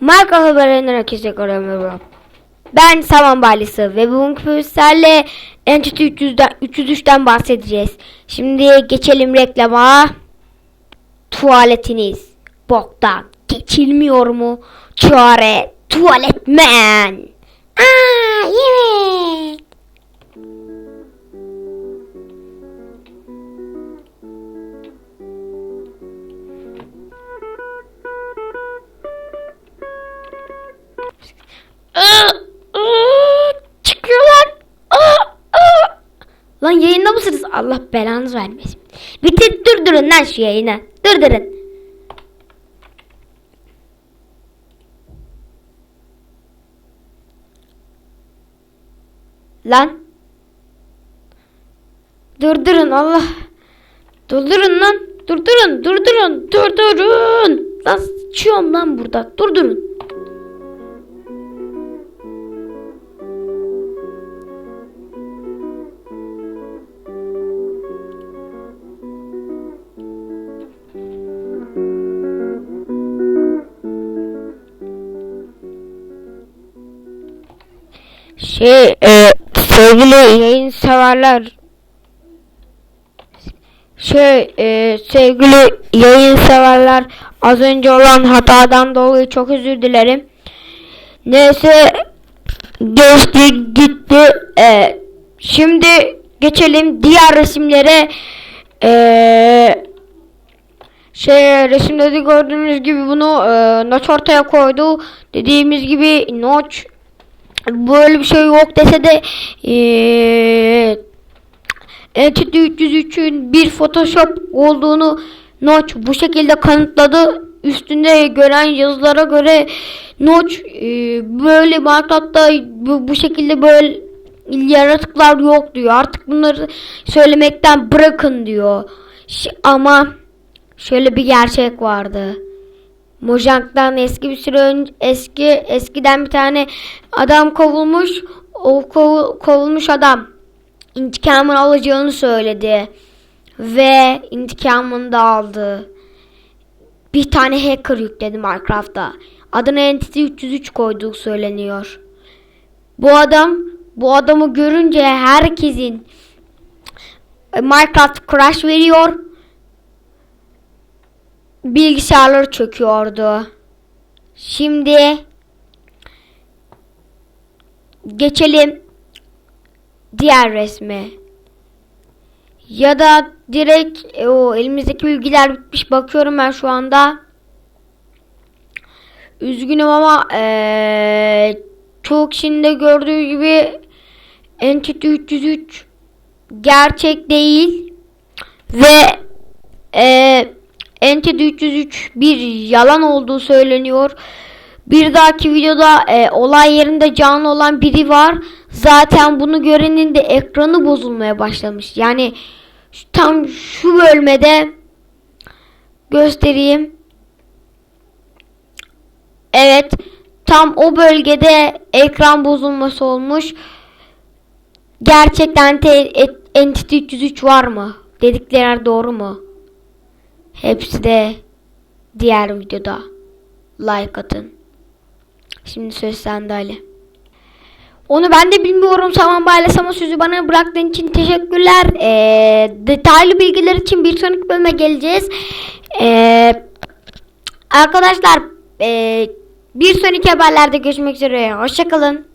Marka haberlerinden herkese görüyorum. Ben Saman Balisi ve bugün sizlerle Entity 300'den, 303'ten bahsedeceğiz. Şimdi geçelim reklama. Tuvaletiniz boktan geçilmiyor mu? Çare tuvaletmen. Aa evet. Lan yayında mısınız? Allah belanızı vermesin. Bitir durdurun lan şu yayını. Durdurun. Lan. Durdurun Allah. Durdurun lan. Durdurun. Durdurun. Durdurun. Lan sıçıyorum lan burada. Durdurun. Şey e, sevgili yayın severler şey e, sevgili yayın severler az önce olan hatadan dolayı çok özür dilerim. Neyse geçti gitti. E, şimdi geçelim diğer resimlere. E, şey resimde de gördüğünüz gibi bunu e, Notch ortaya koydu. Dediğimiz gibi Notch böyle bir şey yok dese de eee Entity 303'ün bir Photoshop olduğunu Notch bu şekilde kanıtladı. Üstünde gören yazılara göre Notch eee, böyle Minecraft'ta bu, bu şekilde böyle yaratıklar yok diyor. Artık bunları söylemekten bırakın diyor. Ş- ama şöyle bir gerçek vardı. Mojang'dan eski bir süre önce eski eskiden bir tane adam kovulmuş. O kovu- kovulmuş adam intikamını alacağını söyledi ve intikamını da aldı. Bir tane hacker yükledi Minecraft'a. Adına Entity 303 koyduğu söyleniyor. Bu adam bu adamı görünce herkesin e, Minecraft crash veriyor bilgisayarları çöküyordu. Şimdi geçelim diğer resme. Ya da direkt e, o elimizdeki bilgiler bitmiş bakıyorum ben şu anda. Üzgünüm ama eee çok kişinin gördüğü gibi Entity 303 gerçek değil ve eee Entity 303 bir yalan olduğu söyleniyor. Bir dahaki videoda e, olay yerinde canlı olan biri var. Zaten bunu görenin de ekranı bozulmaya başlamış. Yani tam şu bölmede göstereyim. Evet, tam o bölgede ekran bozulması olmuş. Gerçekten te, et- Entity 303 var mı? Dedikleri doğru mu? Hepsi de diğer videoda. Like atın. Şimdi söz sende Ali. Onu ben de bilmiyorum Saman Baylas ama sözü bana bıraktığın için teşekkürler. Ee, detaylı bilgiler için bir sonraki bölüme geleceğiz. Ee, arkadaşlar ee, bir sonraki haberlerde görüşmek üzere. Hoşçakalın.